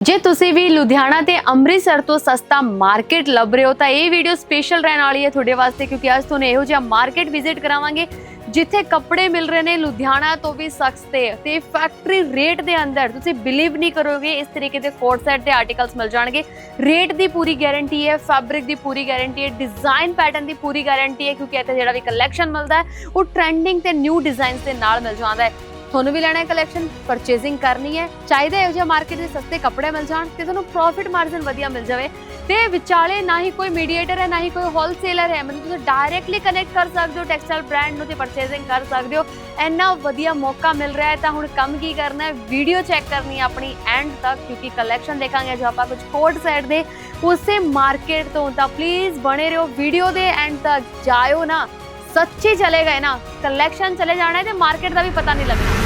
ਜੇ ਤੁਸੀਂ ਵੀ ਲੁਧਿਆਣਾ ਤੇ ਅੰਮ੍ਰਿਤਸਰ ਤੋਂ ਸਸਤਾ ਮਾਰਕੀਟ ਲੱਭ ਰਹੇ ਹੋ, ਤਾਂ ਇਹ ਵੀਡੀਓ ਸਪੈਸ਼ਲ ਰਹਿਣ ਵਾਲੀ ਹੈ ਤੁਹਾਡੇ ਵਾਸਤੇ, ਕਿਉਂਕਿ ਅੱਜ ਤੁਹਾਨੂੰ ਇਹੋ ਜਿਹਾ ਮਾਰਕੀਟ ਵਿਜ਼ਿਟ ਕਰਾਵਾਂਗੇ, ਜਿੱਥੇ ਕੱਪੜੇ ਮਿਲ ਰਹੇ ਨੇ ਲੁਧਿਆਣਾ ਤੋਂ ਵੀ ਸਸਤੇ ਤੇ ਫੈਕਟਰੀ ਰੇਟ ਦੇ ਅੰਦਰ ਤੁਸੀਂ ਬਿਲੀਵ ਨਹੀਂ ਕਰੋਗੇ, ਇਸ ਤਰੀਕੇ ਦੇ ਕੋਟ ਸੈਟ ਤੇ ਆਰਟੀਕਲਸ ਮਿਲ ਜਾਣਗੇ। ਰੇਟ ਦੀ ਪੂਰੀ ਗਾਰੰਟੀ ਹੈ ਫੈਬਰਿਕ ਦੀ ਪੂਰੀ ਗਾਰੰਟੀ ਹੈ ਡਿਜ਼ਾਈਨ ਪੈਟਰਨ ਦੀ ਪੂਰੀ ਗਾਰੰਟੀ ਹੈ, ਕਿਉਂਕਿ ਇੱਥੇ ਜਿਹੜਾ ਵੀ ਕਲੈਕਸ਼ਨ ਮਿਲਦਾ ਹੈ, ਉਹ ਟ੍ਰੈਂਡਿੰਗ ਤੇ ਨਿਊ ਡਿਜ਼ਾਈਨਸ ਦੇ ਨਾਲ ਮਿਲ ਜਾਂਦਾ ਹੈ। ਤੁਹਾਨੂੰ ਵੀ ਲੈਣਾ ਹੈ ਕਲੈਕਸ਼ਨ ਪਰਚੇਜ਼ਿੰਗ ਕਰਨੀ ਹੈ। ਚਾਹੀਦਾ ਹੈ ਇਹੋ ਜਿਹਾ ਮਾਰਕੀਟ ਦੇ ਸਸਤੇ ਕੱਪੜੇ ਮਿਲ ਜਾਣ ਤੇ ਤੁਹਾਨੂੰ ਪ੍ਰੋਫਿਟ ਮਾਰਜਨ ਵਧੀਆ ਮਿਲ ਜਾਵੇ। ਤੇ ਵਿਚਾਲੇ ਨਾ ਹੀ ਕੋਈ ਮੀਡੀਏਟਰ ਹੈ, ਨਾ ਹੀ ਕੋਈ ਹੋਲਸੇਲਰ ਹੈ, ਮਤਲਬ ਤੁਸੀਂ ਡਾਇਰੈਕਟਲੀ ਕਨੈਕਟ ਕਰ ਸਕਦੇ ਹੋ ਟੈਕਸਟਾਈਲ ਬ੍ਰਾਂਡ ਨੂੰ ਤੇ ਪਰਚੇਜ਼ਿੰਗ ਕਰ ਸਕਦੇ ਹੋ। ਇੰਨਾ ਵਧੀਆ ਮੌਕਾ ਮਿਲ ਰਿਹਾ ਹੈ, ਤਾਂ ਹੁਣ ਕੰਮ ਕੀ ਕਰਨਾ ਹੈ ਵੀਡੀਓ ਚੈੱਕ ਕਰਨੀ ਹੈ ਆਪਣੀ ਐਂਡ ਤੱਕ, ਕਿਉਂਕਿ ਕਲੈਕਸ਼ਨ ਦੇਖਾਂਗੇ ਜੋ ਆਪਾਂ ਕੁਝ ਕੋਡ ਸਾਈਡ ਦੇ। ਉਸੇ ਮਾਰਕੀਟ ਤੋਂ ਤਾਂ ਪਲੀਜ਼ ਬਣੇ ਰਹੋ ਵੀਡੀਓ ਦੇ ਐਂਡ ਤੱਕ ਜਾਇਓ ਨਾ। ਸੱਚੀ ਚਲੇ ਗਏ ਨਾ ਕਲੈਕਸ਼ਨ ਚਲੇ ਜਾਣਾ ਹੈ ਤੇ ਮਾਰਕੀਟ ਦਾ ਵੀ ਪਤਾ ਨਹੀਂ ਲੱਗਣਾ।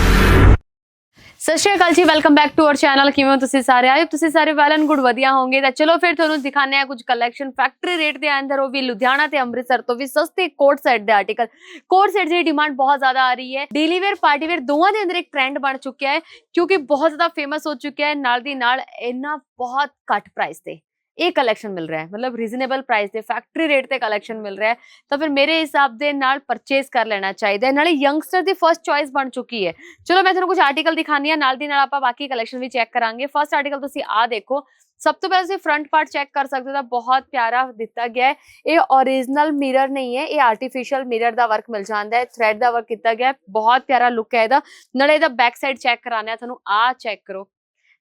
ਸਤਿ ਸ਼੍ਰੀ ਅਕਾਲ ਜੀ welcome back to our channel ਕਿਵੇਂ ਹੋ ਤੁਸੀਂ ਸਾਰੇ? ਆਏ ਤੁਸੀਂ ਸਾਰੇ ਵੈਲ ਐਂਡ ਗੁੱਡ ਵਧੀਆ ਹੋਵੋਗੇ। ਤਾਂ ਚਲੋ ਫਿਰ ਤੁਹਾਨੂੰ ਦਿਖਾਣੇ ਆ ਕੁਝ ਕਲੈਕਸ਼ਨ ਫੈਕਟਰੀ ਰੇਟ ਦੇ ਅੰਦਰ। ਉਹ ਵੀ ਲੁਧਿਆਣਾ ਤੇ ਅੰਮ੍ਰਿਤਸਰ ਤੋਂ ਵੀ ਸਸਤੇ ਕੋਟ ਸੈਟ ਦੇ ਆਰਟੀਕਲ ਕੋਟ ਸੈਟ ਦੀ ਡਿਮਾਂਡ ਬਹੁਤ ਜ਼ਿਆਦਾ ਆ ਰਹੀ ਹੈ। ਡੇਲੀ ਵੇਅਰ ਪਾਰਟੀ ਵੇਅਰ ਦੋਵਾਂ ਦੇ ਅੰਦਰ ਇੱਕ ਟ੍ਰੈਂਡ ਬਣ ਚੁੱਕਿਆ ਹੈ, ਕਿਉਂਕਿ ਬਹੁਤ ਜ਼ਿਆਦਾ ਫੇਮਸ ਹੋ ਚੁੱਕਿਆ ਹੈ। ਨਾਲ ਦੀ ਨਾਲ ਇਹਨਾਂ ਬਹੁਤ ਘੱਟ ਪ੍ਰਾਈਸ ਤੇ। ਇਹ ਕਲੈਕਸ਼ਨ ਮਿਲ ਰਿਹਾ ਹੈ। ਮਤਲਬ ਰੀਜ਼ਨੇਬਲ ਪ੍ਰਾਈਸ ਤੇ ਫੈਕਟਰੀ ਰੇਟ ਤੇ ਕਲੈਕਸ਼ਨ ਮਿਲ ਰਿਹਾ ਹੈ। ਤਾਂ ਫਿਰ ਮੇਰੇ ਹਿਸਾਬ ਦੇ ਨਾਲ ਪਰਚੇਸ ਕਰ ਲੈਣਾ ਚਾਹੀਦਾ ਹੈ। ਨਾਲੇ ਯੰਗਸਟਰ ਦੀ ਫਰਸਟ ਚੋਇਸ ਬਣ ਚੁੱਕੀ ਹੈ। ਚਲੋ, ਮੈਂ ਤੁਹਾਨੂੰ ਕੁਝ ਆਰਟੀਕਲ ਦਿਖਾਉਂਦੀ ਹਾਂ। ਨਾਲ ਦੀ ਨਾਲ ਆਪਾਂ ਬਾਕੀ ਕਲੈਕਸ਼ਨ ਵੀ ਚੈੱਕ ਕਰਾਂਗੇ। ਫਰਸਟ ਆਰਟੀਕਲ ਤੁਸੀਂ ਆ ਦੇਖੋ। ਸਭ ਤੋਂ ਪਹਿਲਾਂ ਤੁਸੀਂ ਫਰੰਟ ਪਾਰਟ ਚੈੱਕ ਕਰ ਸਕਦੇ ਹੋ। ਤਾਂ ਬਹੁਤ ਪਿਆਰਾ ਦਿੱਤਾ ਗਿਆ ਹੈ। ਇਹ origignal ਮਿਰਰ ਨਹੀਂ ਹੈ। ਇਹ ਆਰਟੀਫੀਸ਼ੀਅਲ ਮਿਰਰ ਦਾ ਵਰਕ ਮਿਲ ਜਾਂਦਾ ਹੈ। ਥ੍ਰੈਡ ਦਾ ਵਰਕ ਕੀਤਾ ਗਿਆ ਹੈ। ਬਹੁਤ ਪਿਆਰਾ ਲੁੱਕ ਹੈ ਇਹਦਾ। ਨਾਲੇ ਇਹਦਾ ਬੈਕ ਸਾਈਡ ਚੈੱਕ ਕਰਾਣਾ ਹੈ। ਤੁਹਾਨੂੰ ਆ ਚੈੱਕ ਕਰੋ।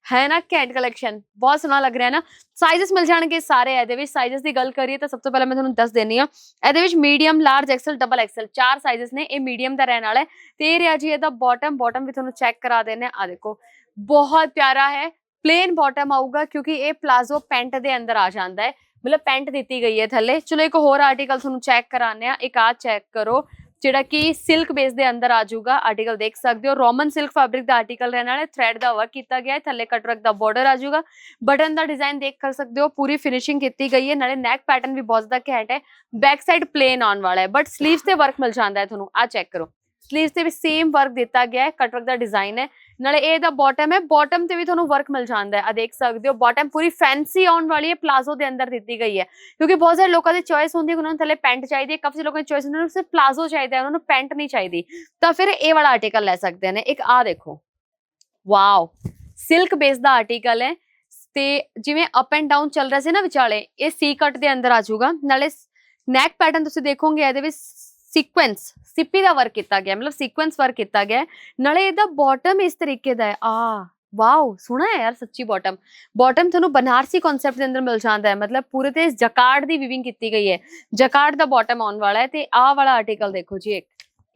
ਹੈ ਨਾ ਕੈਂਟ ਕਲੈਕਸ਼ਨ ਬਹੁਤ ਸੋਹਣਾ ਲੱਗ ਰਿਹਾ ਨਾ। ਸਾਈਜ਼ਸ ਮਿਲ ਜਾਣਗੇ ਸਾਰੇ, ਇਹਦੇ ਵਿੱਚ ਸਾਈਜ਼ਸ ਦੀ ਗੱਲ ਕਰੀਏ ਤਾਂ ਸਭ ਤੋਂ ਪਹਿਲਾਂ ਮੈਂ ਤੁਹਾਨੂੰ ਦੱਸ ਦੇਣੀ ਆ ਇਹਦੇ ਵਿੱਚ medium large XL double XL ਚਾਰ ਸਾਈਜ਼ਸ ਨੇ, ਇਹ ਮੀਡੀਅਮ ਦਾ ਰਹਿਣ ਵਾਲਾ ਹੈ। ਤੇ ਇਹ ਰਿਹਾ ਜੀ ਇਹਦਾ ਬਾਟਮ ਬਾਟਮ ਵੀ ਤੁਹਾਨੂੰ ਚੈੱਕ ਕਰਾ ਦੇਣੇ ਆ ਦੇਖੋ, ਬਹੁਤ ਪਿਆਰਾ ਹੈ। ਪਲੇਨ ਬਾਟਮ ਆਊਗਾ ਕਿਉਂਕਿ ਇਹ ਪਲਾਜ਼ੋ ਪੈਂਟ ਦੇ ਅੰਦਰ ਆ ਜਾਂਦਾ ਹੈ। ਮਤਲਬ ਪੈਂਟ ਦਿੱਤੀ ਗਈ ਹੈ ਥੱਲੇ। ਚਲੋ ਇੱਕ ਹੋਰ ਆਰਟੀਕਲ ਤੁਹਾਨੂੰ ਚੈੱਕ ਕਰਾਣੇ ਆ ਇੱਕ ਆ ਚੈੱਕ ਕਰੋ। ਜਿਹੜਾ ਕਿ ਸਿਲਕ ਬੇਸ ਦੇ ਅੰਦਰ ਆ ਜਾਊਗਾ ਆਰਟੀਕਲ ਦੇਖ ਸਕਦੇ ਹੋ। ਰੋਮਨ ਸਿਲਕ ਫੈਬਰਿਕ ਦਾ ਆਰਟੀਕਲ ਰਹਿਣ ਵਾਲਾ ਹੈ। ਥ੍ਰੈਡ ਦਾ ਵਰਕ ਕੀਤਾ ਗਿਆ ਹੈ। ਥੱਲੇ ਕਟਰਕ ਦਾ ਬਾਰਡਰ ਆ ਜਾਊਗਾ। ਬਟਨ ਦਾ ਡਿਜ਼ਾਈਨ ਦੇਖ ਕਰ ਸਕਦੇ ਹੋ। ਪੂਰੀ ਫਿਨਿਸ਼ਿੰਗ ਕੀਤੀ ਗਈ ਹੈ। ਨਾਲੇ ਨੈਕ ਪੈਟਰਨ ਵੀ ਬਹੁਤ ਜ਼ਿਆਦਾ ਘੈਂਟ ਹੈ। ਬੈਕ ਸਾਈਡ ਪਲੇਨ ਆਉਣ ਵਾਲਾ ਹੈ। ਬਟ ਸਲੀਵਸ ਤੇ ਵਰਕ ਮਿਲ ਜਾਂਦਾ ਹੈ ਤੁਹਾਨੂੰ। ਆ ਚੈੱਕ ਕਰੋ। ਸਲੀਵਸ ਤੇ ਵੀ ਸੇਮ ਵਰਕ ਦਿੱਤਾ ਗਿਆ ਹੈ ਕਟਵਰਕ ਦਾ ਡਿਜ਼ਾਈਨ ਹੈ। ਨਾਲੇ ਇਹ ਦਾ ਬਾਟਮ ਹੈ ਬਾਟਮ ਤੇ ਵੀ ਤੁਹਾਨੂੰ ਵਰਕ ਮਿਲ ਜਾਂਦਾ ਹੈ। ਆ ਦੇਖ ਸਕਦੇ ਹੋ ਬਾਟਮ ਪੂਰੀ ਫੈਂਸੀ ਆਉਣ ਵਾਲੀ ਹੈ ਪਲਾਜ਼ੋ ਦੇ ਅੰਦਰ ਦਿੱਤੀ ਗਈ ਹੈ। ਕਿਉਂਕਿ ਬਹੁਤ ਸਾਰੇ ਲੋਕਾਂ ਦੀ ਚੋਇਸ ਹੁੰਦੀ ਹੈ ਉਹਨਾਂ ਨੂੰ ਥੱਲੇ ਪੈਂਟ ਚਾਹੀਦੀ ਹੈ, ਕਾਫੀ ਲੋਕਾਂ ਦੀ ਚੋਇਸ ਹੁੰਦੀ ਹੈ ਸਿਰਫ ਪਲਾਜ਼ੋ ਚਾਹੀਦਾ ਹੈ, ਉਹਨਾਂ ਨੂੰ ਪੈਂਟ ਨਹੀਂ ਚਾਹੀਦੀ। ਤਾਂ ਫਿਰ ਇਹ ਵਾਲਾ ਆਰਟੀਕਲ ਲੈ ਸਕਦੇ ਨੇ। ਇੱਕ ਆ ਦੇਖੋ। ਵਾਓ ਸਿਲਕ ਬੇਸ ਦਾ ਆਰਟੀਕਲ ਹੈ। ਤੇ ਜਿਵੇਂ ਅਪ ਐਂਡ ਡਾਊਨ ਚੱਲ ਰਿਹਾ ਸੀ ਨਾ ਵਿਚਾਲੇ, ਇਹ ਸੀ ਕੱਟ ਦੇ ਅੰਦਰ ਆ ਜਾਊਗਾ। ਨਾਲੇ ਨੈਕ ਪੈਟਰਨ ਤੁਸੀਂ ਦੇਖੋਗੇ, ਇਹਦੇ ਵਿੱਚ ਸੀਕੁਐਂਸ ਸਿੱਪੀ ਦਾ ਵਰਕ ਕੀਤਾ ਗਿਆ, ਮਤਲਬ ਸੀਕੁਐਂਸ ਵਰਕ ਕੀਤਾ ਗਿਆ ਨਾਲੇ ਇਹਦਾ ਬਾਟਮ ਇਸ ਤਰੀਕੇ ਦਾ ਹੈ। ਆ ਵਾਓ ਸੋਹਣਾ ਹੈ ਯਾਰ ਸੱਚੀ ਬਾਟਮ ਬਾਟਮ ਤੁਹਾਨੂੰ ਬਨਾਰਸੀ ਕਨਸੈਪਟ ਦੇ ਅੰਦਰ ਮਿਲ ਜਾਂਦਾ ਹੈ। ਮਤਲਬ ਪੂਰੇ ਤੇ ਜਕਾਰਡ ਦੀ ਵੀਵਿੰਗ ਕੀਤੀ ਗਈ ਹੈ। ਜਕਾਰਡ ਦਾ ਬਾਟਮ ਆਉਣ ਵਾਲਾ ਹੈ ਤੇ ਆਹ ਵਾਲਾ ਆਰਟੀਕਲ ਦੇਖੋ ਜੀ ਇੱਕ।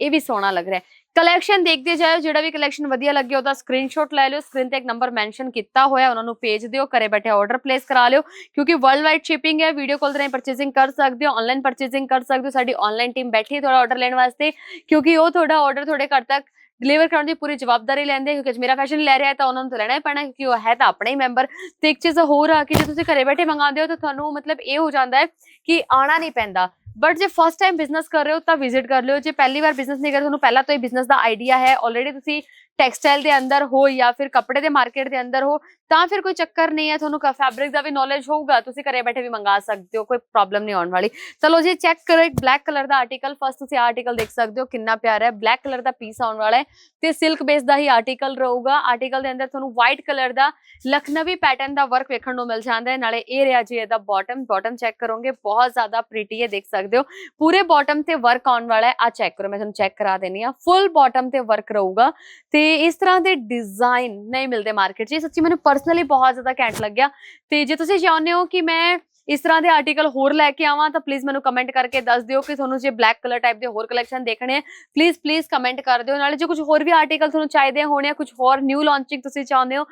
ਇਹ ਵੀ ਸੋਹਣਾ ਲੱਗ ਰਿਹਾ ਹੈ। ਕਲੈਕਸ਼ਨ ਦੇਖਦੇ ਜਾਓ ਜਿਹੜਾ ਵੀ ਕਲੈਕਸ਼ਨ ਵਧੀਆ ਲੱਗੇ ਉਹਦਾ ਸਕਰੀਨਸ਼ਾਟ ਲੈ ਲਿਓ ਸਕਰੀਨ ਤੇ ਇੱਕ ਨੰਬਰ ਮੈਂਸ਼ਨ ਕੀਤਾ ਹੋਇਆ, ਉਹਨਾਂ ਨੂੰ ਭੇਜ ਦਿਓ, ਘਰੇ ਬੈਠੇ ਆਰਡਰ ਪਲੇਸ ਕਰਾ ਲਿਓ, ਕਿਉਂਕਿ ਵਰਲਡ ਵਾਈਡ ਸ਼ਿਪਿੰਗ ਹੈ ਵੀਡੀਓ ਕਾਲ ਦੇ ਰਾਹੀਂ ਪਰਚੇਸਿੰਗ ਕਰ ਸਕਦੇ ਹੋ ਆਨਲਾਈਨ ਪਰਚੇਸਿੰਗ ਕਰ ਸਕਦੇ ਹੋ, ਸਾਡੀ ਆਨਲਾਈਨ ਟੀਮ ਬੈਠੀ ਹੈ ਤੁਹਾਡਾ ਆਰਡਰ ਲੈਣ ਵਾਸਤੇ, ਕਿਉਂਕਿ ਉਹ ਤੁਹਾਡਾ ਆਰਡਰ ਤੁਹਾਡੇ ਘਰ ਤੱਕ ਡਿਲੀਵਰ ਕਰਨ ਦੀ ਪੂਰੀ ਜਵਾਬਦਾਰੀ ਲੈਂਦੇ ਕਿਉਂਕਿ ਅੱਜ ਮੇਰਾ ਫੈਸ਼ਨ ਲੈ ਰਿਹਾ ਤਾਂ ਉਹਨਾਂ ਨੂੰ ਤਾਂ ਲੈਣਾ ਹੀ ਪੈਣਾ, ਕਿਉਂਕਿ ਉਹ ਹੈ ਤਾਂ ਆਪਣਾ ਹੀ ਮੈਂਬਰ ਤੇ ਇੱਕ ਚੀਜ਼ ਹੋਰ ਆ ਕਿ ਜੇ ਤੁਸੀਂ ਘਰੇ ਬੈਠੇ ਮੰਗਾਉਂਦੇ ਹੋ ਤਾਂ ਤੁਹਾਨੂੰ ਮਤਲਬ ਇਹ ਹੋ ਜਾਂਦਾ ਹੈ ਕਿ ਆਣਾ ਨਹੀਂ ਪੈਂਦਾ। ਬਟ ਜੇ ਫਸਟ ਟਾਈਮ ਬਿਜ਼ਨਸ ਕਰ ਰਹੇ ਹੋ ਤਾਂ ਵਿਜ਼ਿਟ ਕਰ ਲਿਓ। ਜੇ ਪਹਿਲੀ ਵਾਰ ਬਿਜ਼ਨਸ ਨਹੀਂ ਕਰ ਤੁਹਾਨੂੰ ਪਹਿਲਾਂ ਤੋਂ ਹੀ ਬਿਜ਼ਨਸ ਦਾ ਆਈਡੀਆ ਹੈ। ਆਲਰੇਡੀ ਤੁਸੀਂ ਟੈਕਸਟਾਈਲ ਦੇ ਅੰਦਰ ਹੋ ਜਾਂ ਫਿਰ ਕੱਪੜੇ ਦੇ ਮਾਰਕੀਟ ਦੇ ਅੰਦਰ ਹੋ, ਤਾਂ ਫਿਰ ਕੋਈ ਚੱਕਰ ਨਹੀਂ ਹੈ, ਤੁਹਾਨੂੰ ਫੈਬਰਿਕ ਦਾ ਵੀ ਨੌਲੇਜ ਹੋਊਗਾ, ਤੁਸੀਂ ਘਰੇ ਬੈਠੇ ਵੀ ਮੰਗਾ ਸਕਦੇ ਹੋ, ਕੋਈ ਪ੍ਰੋਬਲਮ ਨਹੀਂ ਆਉਣ ਵਾਲੀ। ਚਲੋ ਜੀ ਚੈੱਕ ਕਰੋ, ਇੱਕ ਬਲੈਕ ਕਲਰ ਦਾ ਆਰਟੀਕਲ ਫਸਟ ਤੁਸੀਂ ਆਰਟੀਕਲ ਦੇਖ ਸਕਦੇ ਹੋ, ਕਿੰਨਾ ਪਿਆਰਾ ਹੈ। ਬਲੈਕ ਕਲਰ ਦਾ ਪੀਸ ਆਉਣ ਵਾਲਾ ਹੈ ਤੇ ਸਿਲਕ ਬੇਸ ਦਾ ਹੀ ਆਰਟੀਕਲ ਰਹੂਗਾ। ਆਰਟੀਕਲ ਦੇ ਅੰਦਰ ਤੁਹਾਨੂੰ ਵਾਈਟ ਕਲਰ ਦਾ ਲਖਨਵੀ ਪੈਟਰਨ ਦਾ ਵਰਕ ਵੇਖਣ ਨੂੰ ਮਿਲ ਜਾਂਦਾ ਹੈ। ਨਾਲੇ ਇਹ ਰਿਹਾ ਜੀ ਇਹਦਾ ਬਾਟਮ ਬਾਟਮ ਚੈੱਕ ਕਰੋਗੇ, ਬਹੁਤ ਜ਼ਿਆਦਾ ਪ੍ਰੀਟੀ ਹੈ, ਦੇਖ ਸਕਦੇ ਹੋ। ਪੂਰੇ ਬਾਟਮ ਤੇ ਵਰਕ ਆਉਣ ਵਾਲਾ ਹੈ ਆ ਚੈੱਕ ਕਰੋ, ਮੈਂ ਤੁਹਾਨੂੰ ਚੈੱਕ ਕਰਾ ਦੇਣੀ ਆ ਫੁੱਲ ਬਾਟਮ ਤੇ ਵਰਕ ਰਹੂਗਾ ਤੇ ਇਸ ਤਰ੍ਹਾਂ ਦੇ ਡਿਜ਼ਾਈਨ ਨਹੀਂ ਮਿਲਦੇ ਮਾਰਕੀਟ 'ਚ। ਇਹ ਸੱਚੀ ਮੈਨੂੰ ਪਰਸਨਲੀ ਬਹੁਤ ਜ਼ਿਆਦਾ ਘੈਂਟ ਲੱਗਿਆ। ਤੇ ਜੇ ਤੁਸੀਂ ਚਾਹੁੰਦੇ ਹੋ ਕਿ ਮੈਂ ਇਸ ਤਰ੍ਹਾਂ ਦੇ ਆਰਟੀਕਲ ਹੋਰ ਲੈ ਕੇ ਆਵਾਂ, ਤਾਂ ਪਲੀਜ਼ ਮੈਨੂੰ ਕਮੈਂਟ ਕਰਕੇ ਦੱਸ ਦਿਓ ਕਿ ਤੁਹਾਨੂੰ ਜੇ ਬਲੈਕ ਕਲਰ ਟਾਈਪ ਦੇ ਹੋਰ ਕਲੈਕਸ਼ਨ ਦੇਖਣੇ ਹੈ ਪਲੀਜ਼ ਪਲੀਜ਼ ਕਮੈਂਟ ਕਰ ਦਿਓ। ਨਾਲੇ ਜੇ ਕੁਝ ਹੋਰ ਵੀ ਆਰਟੀਕਲ ਤੁਹਾਨੂੰ ਚਾਹੀਦੇ ਹੋਣੇ ਆ, ਕੁਝ ਹੋਰ ਨਿਊ ਲਾਂਚਿੰਗ ਤੁਸੀਂ ਚਾਹੁੰਦੇ ਹੋ,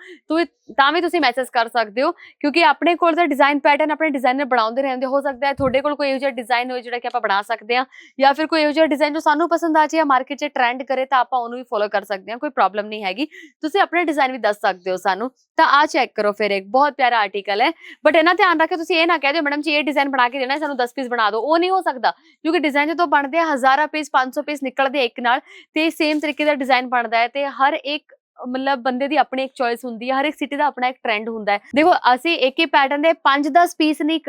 ਤਾਂ ਵੀ ਤੁਸੀਂ ਮੈਸੇਜ ਕਰ ਸਕਦੇ ਹੋ, ਕਿਉਂਕਿ ਆਪਣੇ ਕੋਲ ਤਾਂ ਡਿਜ਼ਾਈਨ ਪੈਟਰਨ ਆਪਣੇ ਡਿਜ਼ਾਈਨਰ ਬਣਾਉਂਦੇ ਰਹਿੰਦੇ, ਹੋ ਸਕਦਾ ਹੈ ਤੁਹਾਡੇ ਕੋਲ ਕੋਈ ਇਹੋ ਜਿਹਾ ਡਿਜ਼ਾਈਨ ਹੋਵੇ ਜਿਹੜਾ ਕਿ ਆਪਾਂ ਬਣਾ ਸਕਦੇ ਹਾਂ, ਜਾਂ ਫਿਰ ਕੋਈ ਇਹੋ ਜਿਹਾ ਡਿਜ਼ਾਈਨ ਜੋ ਸਾਨੂੰ ਪਸੰਦ ਆ ਜਾਏ ਮਾਰਕੀਟ 'ਚ ਟ੍ਰੈਂਡ ਕਰੇ, ਤਾਂ ਆਪਾਂ ਉਹਨੂੰ ਵੀ ਫੋਲੋ ਕਰ ਸਕਦੇ ਹਾਂ, ਕੋਈ ਪ੍ਰੋਬਲਮ ਨਹੀਂ ਹੈਗੀ। ਤੁਸੀਂ ਆਪਣੇ ਡਿਜ਼ਾਈਨ ਵੀ ਦੱਸ ਸਕਦੇ ਹੋ ਸਾਨੂੰ, ਤਾਂ ਆ ਚੈੱਕ ਕਰੋ ਫਿਰ ਇੱਕ, ਬਹੁਤ ਪਿਆਰਾ ਆਰਟੀਕਲ ਹੈ ਬਟ ਇਹਨਾਂ ਧਿਆਨ ਰੱਖਿਓ, ਤੁਸੀਂ ਇਹ ਨਾ ਕਹਿ ਦਿਓ, ਮੈਡਮ ਜੀ, ਇਹ ਡਿਜ਼ਾਈਨ ਬਣਾ ਕੇ ਦੇਣਾ ਸਾਨੂੰ 10 ਪੀਸ ਬਣਾ ਦਿਓ। ਉਹ ਨਹੀਂ ਹੋ ਸਕਦਾ, ਕਿਉਂਕਿ ਡਿਜ਼ਾਈਨ ਜਦੋਂ ਬਣਦੇ ਆ, ਹਜ਼ਾਰਾਂ ਪੀਸ 500 ਪੀਸ ਨਿਕਲਦੇ ਇੱਕ ਨਾਲ, ਤੇ ਸੇਮ ਤਰੀਕੇ ਦਾ ਡਿਜ਼ਾਈਨ ਬਣਦਾ ਹੈ ਤੇ ਹਰ ਇੱਕ, ਮਤਲਬ ਬੰਦੇ ਦੀ ਆਪਣੀ ਇੱਕ ਚੋਇਸ ਹੁੰਦੀ ਹੈ, ਹਰ ਇੱਕ ਸਿਟੀ ਦਾ ਆਪਣਾ ਇੱਕ ਟ੍ਰੈਂਡ ਹੁੰਦਾ ਹੈ। ਦੇਖੋ, ਅਸੀਂ ਇੱਕ ਹੀ ਪੈਟਰਨ ਦੇ 5-10 ਪੀਸ ਨਹੀਂ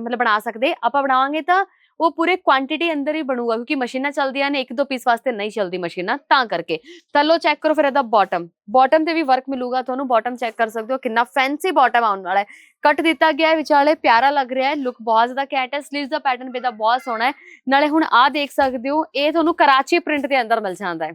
ਮਤਲਬ ਬਣਾ ਸਕਦੇ। ਆਪਾਂ ਬਣਾਵਾਂਗੇ ਤਾਂ ਉਹ ਪੂਰੇ ਕੁਆਂਟੀਟੀ ਅੰਦਰ ਹੀ ਬਣੂਗਾ, ਕਿਉਂਕਿ ਮਸ਼ੀਨਾਂ ਚੱਲਦੀਆਂ ਨੇ, ਇੱਕ ਦੋ ਪੀਸ ਵਾਸਤੇ ਨਹੀਂ ਚੱਲਦੀ ਮਸ਼ੀਨਾਂ, ਤਾਂ ਕਰਕੇ। ਤਾਂ ਲੋ ਚੈੱਕ ਕਰੋ ਫਿਰ ਇਹਦਾ ਬਾਟਮ ਬਾਟਮ ਤੇ ਵੀ ਵਰਕ ਮਿਲੂਗਾ ਤੁਹਾਨੂੰ ਬਾਟਮ ਚੈੱਕ ਕਰ ਸਕਦੇ ਹੋ, ਕਿੰਨਾ ਫੈਂਸੀ ਬਾਟਮ ਆਉਣ ਵਾਲਾ ਹੈ। ਕੱਟ ਦਿੱਤਾ ਗਿਆ ਹੈ, ਵਿਚਾਲੇ ਪਿਆਰਾ ਲੱਗ ਰਿਹਾ ਹੈ ਲੁੱਕ ਬਹੁਤ ਜ਼ਿਆਦਾ ਕੈਟ ਹੈ ਸਲੀਵਸ ਦਾ ਪੈਟਰਨ ਵੀ ਦਾ ਬਹੁਤ ਸੋਹਣਾ ਹੈ। ਨਾਲੇ ਹੁਣ ਆਹ ਦੇਖ ਸਕਦੇ ਹੋ, ਇਹ ਤੁਹਾਨੂੰ ਕਰਾਚੀ ਪ੍ਰਿੰਟ ਦੇ ਅੰਦਰ ਮਿਲ ਜਾਂਦਾ ਹੈ।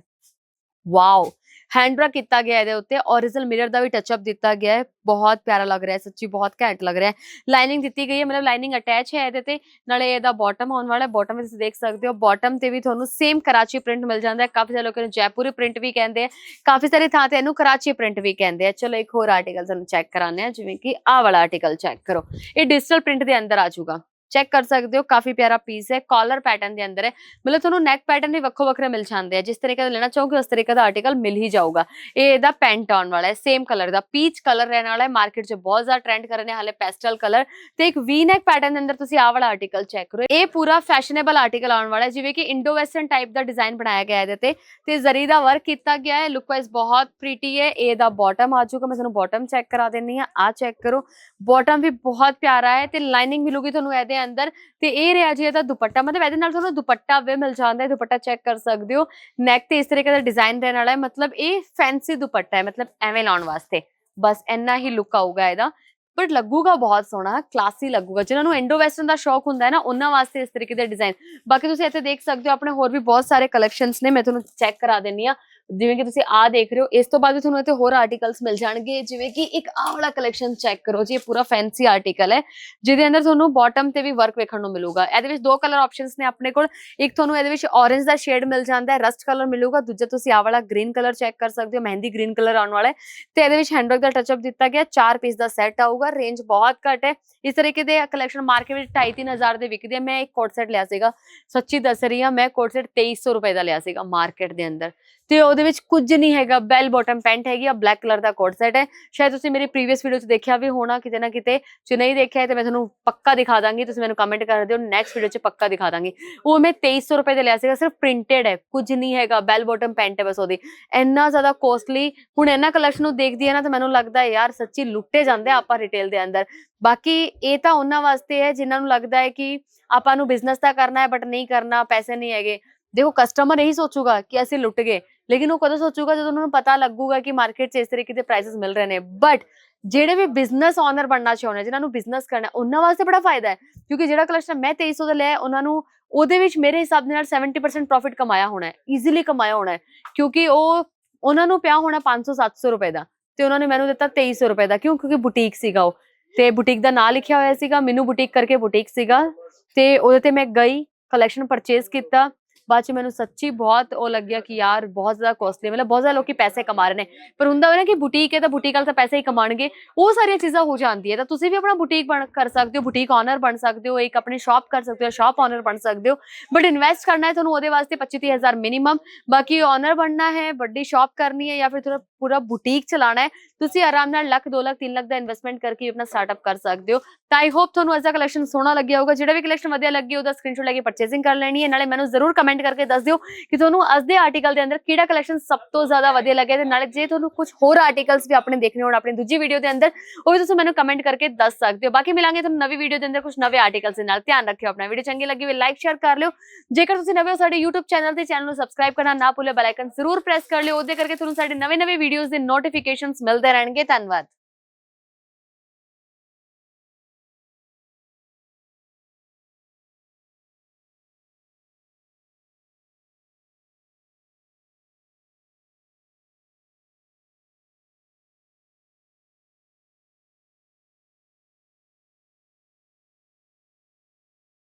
ਵਾਓ ਹੈਂਡ ਵਰਕ ਕੀਤਾ ਗਿਆ ਇਹਦੇ ਉੱਤੇ ਔਰੀਜਨਲ ਮਿਰਰ ਦਾ ਵੀ ਟੱਚ ਅਪ ਦਿੱਤਾ ਗਿਆ ਹੈ, ਬਹੁਤ ਪਿਆਰਾ ਲੱਗ ਰਿਹਾ ਹੈ ਸੱਚੀ ਬਹੁਤ ਘੈਂਟ ਲੱਗ ਰਿਹਾ ਹੈ। ਲਾਈਨਿੰਗ ਦਿੱਤੀ ਗਈ ਹੈ, ਮਤਲਬ ਲਾਈਨਿੰਗ ਅਟੈਚ ਹੈ ਇਹਦੇ ਤੇ, ਨਾਲੇ ਇਹਦਾ ਬਾਟਮ ਆਉਣ ਵਾਲਾ ਹੈ ਬਾਟਮ ਤੁਸੀਂ ਦੇਖ ਸਕਦੇ ਹੋ ਬਾਟਮ ਤੇ ਵੀ ਤੁਹਾਨੂੰ ਸੇਮ ਕਰਾਚੀ ਪ੍ਰਿੰਟ ਮਿਲ ਜਾਂਦਾ ਹੈ, ਕਾਫੀ ਸਾਰੇ ਲੋਕਾਂ ਨੂੰ ਜੈਪੁਰੀ ਪ੍ਰਿੰਟ ਵੀ ਕਹਿੰਦੇ ਆ ਕਾਫੀ ਸਾਰੇ ਥਾਂ ਤੇ ਇਹਨੂੰ ਕਰਾਚੀ ਪ੍ਰਿੰਟ ਵੀ ਕਹਿੰਦੇ ਆ ਚਲੋ ਇੱਕ ਹੋਰ ਆਰਟੀਕਲ ਤੁਹਾਨੂੰ ਚੈੱਕ ਕਰਾਉਂਦੇ ਆ ਜਿਵੇਂ ਕਿ ਆਹ ਵਾਲਾ ਆਰਟੀਕਲ ਚੈੱਕ ਕਰੋ, ਇਹ ਡਿਜੀਟਲ ਪ੍ਰਿੰਟ ਦੇ ਅੰਦਰ ਆ ਜਾਊਗਾ। ਚੈੱਕ ਕਰ ਸਕਦੇ ਹੋ ਕਾਫੀ ਪਿਆਰਾ ਪੀਸ ਹੈ ਕਾਲਰ ਪੈਟਰਨ ਦੇ ਅੰਦਰ ਹੈ ਮਤਲਬ ਤੁਹਾਨੂੰ ਨੈਕ ਪੈਟਰਨ ਵੀ ਵੱਖੋ ਵੱਖਰੇ ਮਿਲ ਜਾਂਦੇ ਆ ਜਿਸ ਤਰੀਕੇ ਦਾ ਲੈਣਾ ਚਾਹੋਗੇ ਉਸ ਤਰੀਕੇ ਦਾ ਆਰਟੀਕਲ ਮਿਲ ਹੀ ਜਾਊਗਾ ਇਹ ਇਹਦਾ ਪੈਂਟ ਆਉਣ ਵਾਲਾ ਹੈ ਸੇਮ ਕਲਰ ਦਾ ਪੀਚ ਕਲਰ ਰਹਿਣ ਵਾਲਾ ਹੈ ਮਾਰਕੀਟ 'ਚ ਬਹੁਤ ਜ਼ਿਆਦਾ ਟ੍ਰੈਂਡ ਕਰ ਰਹੇ ਨੇ ਹਾਲੇ ਪੈਸਟਲ ਕਲਰ ਤੇ ਇੱਕ ਵੀ ਨੈਕ ਪੈਟਰਨ ਦੇ ਅੰਦਰ ਤੁਸੀਂ ਆਹ ਵਾਲਾ ਆਰਟੀਕਲ ਚੈੱਕ ਕਰੋ ਇਹ ਪੂਰਾ ਫੈਸ਼ਨੇਬਲ ਆਰਟੀਕਲ ਆਉਣ ਵਾਲਾ ਹੈ ਜਿਵੇਂ ਕਿ ਇੰਡੋ ਵੈਸਟਰਨ ਟਾਈਪ ਦਾ ਡਿਜ਼ਾਈਨ ਬਣਾਇਆ ਗਿਆ ਹੈ ਇਹਦੇ ਤੇ ਤੇ ਜ਼ਰੀ ਦਾ ਵਰਕ ਕੀਤਾ ਗਿਆ ਹੈ ਲੁੱਕ ਵਾਈਜ਼ ਬਹੁਤ ਪ੍ਰੀਟੀ ਹੈ ਇਹ ਦਾ ਬਾਟਮ ਆ ਜਾਊਗਾ ਮੈਂ ਤੁਹਾਨੂੰ ਬਾਟਮ ਚੈੱਕ ਕਰਾ ਦਿੰਨੀ ਆ ਆ ਚੈੱਕ ਕਰੋ ਬਾਟਮ ਵੀ ਬਹੁਤ ਪਿਆਰਾ ਹੈ ਤੇ ਲਾਈਨਿੰਗ ਮਿਲੂਗੀ ਤੁਹਾਨੂੰ ਇਹਦੇ ਅੰਦਰ ਤੇ ਇਹ ਰਿਹਾ ਜੀ ਇਹਦਾ ਦੁਪੱਟਾ। ਮਤਲਬ ਇਹਦੇ ਨਾਲ ਤੁਹਾਨੂੰ ਦੁਪੱਟਾ ਵੀ ਮਿਲ ਜਾਂਦਾ ਹੈ ਦੁਪੱਟਾ ਚੈੱਕ ਕਰ ਸਕਦੇ ਹੋ। ਨੈਕ ਤੇ ਇਸ ਤਰੀਕੇ ਦਾ ਡਿਜ਼ਾਈਨ ਰਹਿਣ ਵਾਲਾ ਹੈ। ਮਤਲਬ ਇਹ ਫੈਂਸੀ ਦੁਪੱਟਾ ਹੈ, ਮਤਲਬ ਐਵੇਂ ਲਾਉਣ ਵਾਸਤੇ। ਬਸ ਇੰਨਾ ਹੀ ਲੁੱਕ ਆਊਗਾ ਇਹਦਾ। ਬਟ ਲੱਗੂਗਾ ਬਹੁਤ ਸੋਹਣਾ ਕਲਾਸੀ ਲੱਗੂਗਾ। ਜਿਨ੍ਹਾਂ ਨੂੰ ਇੰਡੋ ਵੈਸਟਰਨ ਦਾ ਸ਼ੌਕ ਹੁੰਦਾ ਹੈ ਨਾ, ਉਹਨਾਂ ਵਾਸਤੇ ਇਸ ਤਰੀਕੇ ਦੇ ਡਿਜ਼ਾਈਨ ਬਾਕੀ ਤੁਸੀਂ ਇੱਥੇ ਦੇਖ ਸਕਦੇ ਹੋ, ਆਪਣੇ ਹੋਰ ਵੀ ਬਹੁਤ ਸਾਰੇ ਕਲੈਕਸ਼ਨਸ ਨੇ, ਮੈਂ ਤੁਹਾਨੂੰ ਚੈੱਕ ਕਰਾ ਦਿੰਨੀ ਆ ਜਿਵੇਂ ਕਿ ਤੁਸੀਂ ਆ ਦੇਖ ਰਹੇ ਹੋ, ਇਸ ਤੋਂ ਬਾਅਦ ਵੀ ਤੁਹਾਨੂੰ ਇੱਥੇ ਹੋਰ ਆਰਟੀਕਲਸ ਮਿਲ ਜਾਣਗੇ, ਜਿਵੇਂ ਕਿ ਇੱਕ ਆਹ ਵਾਲਾ ਕਲੈਕਸ਼ਨ ਚੈੱਕ ਕਰੋ ਜੀ, ਇਹ ਪੂਰਾ ਫੈਂਸੀ ਆਰਟੀਕਲ ਹੈ, ਜਿਹਦੇ ਅੰਦਰ ਤੁਹਾਨੂੰ ਬਾਟਮ ਤੇ ਵੀ ਵਰਕ ਵੇਖਣ ਨੂੰ ਮਿਲੂਗਾ। ਇਹਦੇ ਵਿੱਚ ਦੋ ਕਲਰ ਆਪਸ਼ਨਸ ਨੇ ਆਪਣੇ ਕੋਲ, ਇੱਕ ਤੁਹਾਨੂੰ ਇਹਦੇ ਵਿੱਚ orange ਦਾ ਸ਼ੇਡ ਮਿਲ ਜਾਂਦਾ ਹੈ ਰਸਟ ਕਲਰ ਮਿਲੂਗਾ, ਦੂਜਾ ਤੁਸੀਂ ਆਹ ਵਾਲਾ ਗ੍ਰੀਨ ਕਲਰ ਚੈੱਕ ਕਰ ਸਕਦੇ ਹੋ, ਮਹਿੰਦੀ ਗ੍ਰੀਨ ਕਲਰ ਆਉਣ ਵਾਲਾ ਹੈ, ਤੇ ਇਹਦੇ ਵਿੱਚ ਹੈਂਡਵਰਕ ਦਾ ਟੱਚ ਅਪ ਦਿੱਤਾ ਗਿਆ, ਚਾਰ ਪੀਸ ਦਾ ਸੈੱਟ ਆਊਗਾ ਰੇਂਜ ਬਹੁਤ ਘੱਟ ਹੈ। ਇਸ ਤਰੀਕੇ ਦੇ ਕਲੈਕਸ਼ਨ ਮਾਰਕੀਟ ਵਿੱਚ 2.5 ਹਜ਼ਾਰ ਦੇ ਵਿਕਦੇ ਆ, ਮੈਂ ਇੱਕ ਕੋਟ ਸੈਟ ਲਿਆ ਸੀਗਾ, ਸੱਚੀ ਦੱਸ ਰਹੀ ਹਾਂ, ਮੈਂ ਕੋਟ ਸੈਟ 2300 ਰੁਪਏ ਦਾ ਲਿਆ ਸੀਗਾ ਮਾਰਕੀਟ ਦੇ ਅੰਦਰ। ਤੇ ਉਹਦੇ ਵਿੱਚ ਕੁਝ ਨਹੀਂ ਹੈਗਾ ਬੈਲ ਬਾਟਮ ਪੈਂਟ ਹੈਗੀ ਆ ਬਲੈਕ ਕਲਰ ਦਾ ਕੋਟ ਸੈਟ ਹੈ। ਸ਼ਾਇਦ ਤੁਸੀਂ ਮੇਰੀ ਪ੍ਰੀਵੀਅਸ ਵੀਡੀਓ 'ਚ ਦੇਖਿਆ ਵੀ ਹੋਣਾ ਕਿਤੇ ਨਾ ਕਿਤੇ, ਜੇ ਨਹੀਂ ਦੇਖਿਆ ਹੈ ਤੇ ਮੈਂ ਤੁਹਾਨੂੰ ਪੱਕਾ ਦਿਖਾ ਦਾਂਗੀ, ਤੁਸੀਂ ਮੈਨੂੰ ਕਮੈਂਟ ਕਰ ਦਿਓ ਨੈਕਸਟ ਵੀਡੀਓ 'ਚ ਪੱਕਾ ਦਿਖਾ ਦਾਂਗੀ। ਉਹ ਮੈਂ 2300 ਰੁਪਏ ਦੇ ਲਿਆ ਸੀਗਾ, ਸਿਰਫ ਪ੍ਰਿੰਟਡ ਹੈ, ਕੁਝ ਨਹੀਂ ਹੈਗਾ ਬੈਲ ਬਾਟਮ ਪੈਂਟ ਹੈ ਬਸ ਉਹਦੀ। ਇੰਨਾ ਜ਼ਿਆਦਾ ਕੋਸਟਲੀ ਹੁਣ ਇਹਨਾਂ ਕਲੈਕਸ਼ਨ ਨੂੰ ਦੇਖਦੀ ਹੈ ਨਾ ਤਾਂ ਮੈਨੂੰ ਲੱਗਦਾ ਯਾਰ ਸੱਚੀ ਲੁੱਟੇ ਜਾਂਦੇ ਆਪਾਂ ਰਿਟੇਲ ਦੇ ਅੰਦਰ। ਬਾਕੀ ਇਹ ਤਾਂ ਉਹਨਾਂ ਵਾਸਤੇ ਹੈ ਜਿਨ੍ਹਾਂ ਨੂੰ ਲੱਗਦਾ ਹੈ ਕਿ ਆਪਾਂ ਨੂੰ ਬਿਜ਼ਨਸ ਤਾਂ ਕਰਨਾ ਹੈ ਬਟ ਨਹੀਂ ਕਰਨਾ, ਪੈਸੇ ਨਹੀਂ ਹੈਗੇ। ਦੇਖੋ ਕਸਟਮਰ ਇਹੀ ਸੋਚੂਗਾ ਕਿ ਅਸੀਂ ਲੁੱਟ ਗਏ। ਲੇਕਿਨ ਉਹ ਕਦੋਂ ਸੋਚੂਗਾ ਜਦੋਂ ਉਹਨਾਂ ਨੂੰ ਪਤਾ ਲੱਗੂਗਾ ਕਿ ਮਾਰਕੀਟ 'ਚ ਇਸ ਤਰੀਕੇ ਦੇ ਪ੍ਰਾਈਸਸ ਮਿਲ ਰਹੇ ਨੇ। ਬਟ ਜਿਹੜੇ ਵੀ ਬਿਜ਼ਨਸ ਓਨਰ ਬਣਨਾ ਚਾਹੁੰਦੇ ਜਿਨ੍ਹਾਂ ਨੂੰ ਬਿਜ਼ਨਸ ਕਰਨਾ, ਉਹਨਾਂ ਵਾਸਤੇ ਬੜਾ ਫਾਇਦਾ ਹੈ। ਕਿਉਂਕਿ ਜਿਹੜਾ ਕਲੈਕਸ਼ਨ ਮੈਂ 2300 ਦਾ ਲਿਆ ਉਹਨਾਂ ਨੂੰ ਉਹਦੇ ਵਿੱਚ ਮੇਰੇ ਹਿਸਾਬ ਦੇ ਨਾਲ 70% ਪ੍ਰੋਫਿਟ ਕਮਾਇਆ ਹੋਣਾ ਹੈ ਈਜ਼ੀਲੀ ਕਮਾਇਆ ਹੋਣਾ ਹੈ। ਕਿਉਂਕਿ ਉਹ, ਉਹਨਾਂ ਨੂੰ ਪਿਆ ਹੋਣਾ 500 700 ਰੁਪਏ ਦਾ ਤੇ ਉਹਨਾਂ ਨੇ ਮੈਨੂੰ ਦਿੱਤਾ 2300 ਰੁਪਏ ਦਾ। ਕਿਉਂ? ਕਿਉਂਕਿ ਬੁਟੀਕ ਸੀਗਾ ਉਹ। ਤੇ ਬੁਟੀਕ ਦਾ ਨਾਂ ਲਿਖਿਆ ਹੋਇਆ ਸੀਗਾ, ਮੈਨੂੰ ਬੁਟੀਕ ਕਰਕੇ ਬੁਟੀਕ ਸੀਗਾ। ਤੇ ਉਹਦੇ ਤੇ ਮੈਂ ਗਈ ਕਲੈਕਸ਼ਨ ਪਰਚੇਸ ਕੀਤਾ। ਬਾਅਦ ਚ ਮੈਨੂੰ ਸੱਚੀ ਬਹੁਤ ਉਹ ਲੱਗਿਆ ਕਿ ਯਾਰ ਬਹੁਤ ਜ਼ਿਆਦਾ ਕੋਸਟਲੀ ਮਤਲਬ ਬਹੁਤ ਜ਼ਿਆਦਾ ਲੋਕੀ ਪੈਸੇ ਕਮਾ ਰਹੇ ਨੇ। ਪਰ ਹੁੰਦਾ ਹੋਇਆ ਕਿ ਬੁਟੀਕ ਹੈ ਤਾਂ ਬੁਟੀਕ ਵਾਲੇ ਤਾਂ ਪੈਸੇ ਹੀ ਕਮਾਣਗੇ ਉਹ ਸਾਰੀਆਂ ਚੀਜ਼ਾਂ ਹੋ ਜਾਂਦੀਆਂ। ਤਾਂ ਤੁਸੀਂ ਵੀ ਆਪਣਾ ਬੁਟੀਕ ਬਣ ਕਰ ਸਕਦੇ ਹੋ ਬੁਟੀਕ ਓਨਰ ਬਣ ਸਕਦੇ ਹੋ, ਇੱਕ ਆਪਣੀ ਸ਼ਾਪ ਕਰ ਸਕਦੇ ਹੋ ਸ਼ਾਪ ਓਨਰ ਬਣ ਸਕਦੇ ਹੋ। ਬਟ ਇਨਵੈਸਟ ਕਰਨਾ ਹੈ ਤੁਹਾਨੂੰ ਉਹਦੇ ਵਾਸਤੇ 25 ਹਜ਼ਾਰ ਮਿਨੀਮਮ ਬਾਕੀ ਓਨਰ ਬਣਨਾ ਹੈ, ਵੱਡੀ ਸ਼ਾਪ ਕਰਨੀ ਹੈ ਜਾਂ ਫਿਰ ਥੋੜਾ ਪੂਰਾ ਬੁਟੀਕ ਚਲਾਣਾ ਹੈ ਤੁਸੀਂ ਆਰਾਮ ਨਾਲ ਲੱਖ 2 ਲੱਖ 3 ਲੱਖ ਦਾ ਇਨਵੈਸਟਮੈਂਟ ਕਰਕੇ ਵੀ ਆਪਣਾ ਸਟਾਰਟਅਪ ਕਰ ਸਕਦੇ ਹੋ ਤਾਂ ਆਈ ਹੋਪ ਤੁਹਾਨੂੰ ਅੱਜ ਦਾ ਕਲੈਕਸ਼ਨ ਸੋਹਣਾ ਲੱਗਿਆ ਹੋਊਗਾ ਜਿਹੜਾ ਵੀ ਕਲੈਕਸ਼ਨ ਵਧੀਆ ਲੱਗੀ ਉਹਦਾ ਸਕਰੀਨਸ਼ਾਟ ਲੈ ਕੇ ਪਰਚੇਸਿੰਗ ਕਰ ਲੈਣੀ ਹੈ ਨਾਲੇ ਮੈਨੂੰ ਜ਼ਰੂਰ ਕਮੈਂਟ ਕਰਕੇ ਦੱਸ ਦਿਓ ਕਿ ਤੁਹਾਨੂੰ ਅੱਜ ਦੇ ਆਰਟੀਕਲ ਦੇ ਅੰਦਰ ਕਿਹੜਾ ਕਲੈਕਸ਼ਨ ਸਭ ਤੋਂ ਜ਼ਿਆਦਾ ਵਧੀਆ ਲੱਗਿਆ ਤੇ ਨਾਲੇ ਜੇ ਤੁਹਾਨੂੰ ਕੁਝ ਹੋਰ ਆਰਟੀਕਲਸ ਵੀ ਆਪਣੇ ਦੇਖਣੇ ਹੋਣ ਆਪਣੀ ਦੂਜੀ ਵੀਡੀਓ ਦੇ ਅੰਦਰ ਉਹ ਵੀ ਤੁਸੀਂ ਮੈਨੂੰ ਕਮੈਂਟ ਕਰਕੇ ਦੱਸ ਸਕਦੇ ਹੋ ਬਾਕੀ ਮਿਲਾਂਗੇ ਤੁਹਾਨੂੰ ਨਵੀਂ ਵੀਡੀਓ ਦੇ ਅੰਦਰ ਕੁਝ ਨਵੇਂ ਆਰਟੀਕਲਸ ਦੇ ਨਾਲ ਧਿਆਨ ਰੱਖਿਓ ਆਪਣਾ ਵੀਡੀਓ ਚੰਗੀ ਲੱਗੀ ਵੀ ਲਾਈਕ ਸ਼ੇਅਰ ਕਰ ਲਿਓ ਜੇਕਰ ਤੁਸੀਂ ਨਵੇਂ ਹੋ ਸਾਡੇ YouTube ਚੈਨਲ ਤੇ ਚੈਨਲ ਨੂੰ ਸਬਸਕ੍ਰਾਈਬ ਕਰਨਾ ਨਾ ਭੁੱਲਿਓ ਬੈਲ ਆਈਕਨ ਜ਼ਰੂਰ ਪ੍ਰੈਸ ਕਰ ਲਿਓ ਉਹਦੇ ਕਰਕੇ ਤੁਹਾਨੂੰ ਸਾਡੇ ਨਵੇਂ-ਨਵੇਂ ਵੀਡੀਓਜ਼ ਦੇ ਨੋਟੀਫਿਕੇਸ਼ਨਸ ਮਿਲਦੇ ਰਹਿਣਗੇ ਧੰਨਵਾਦ।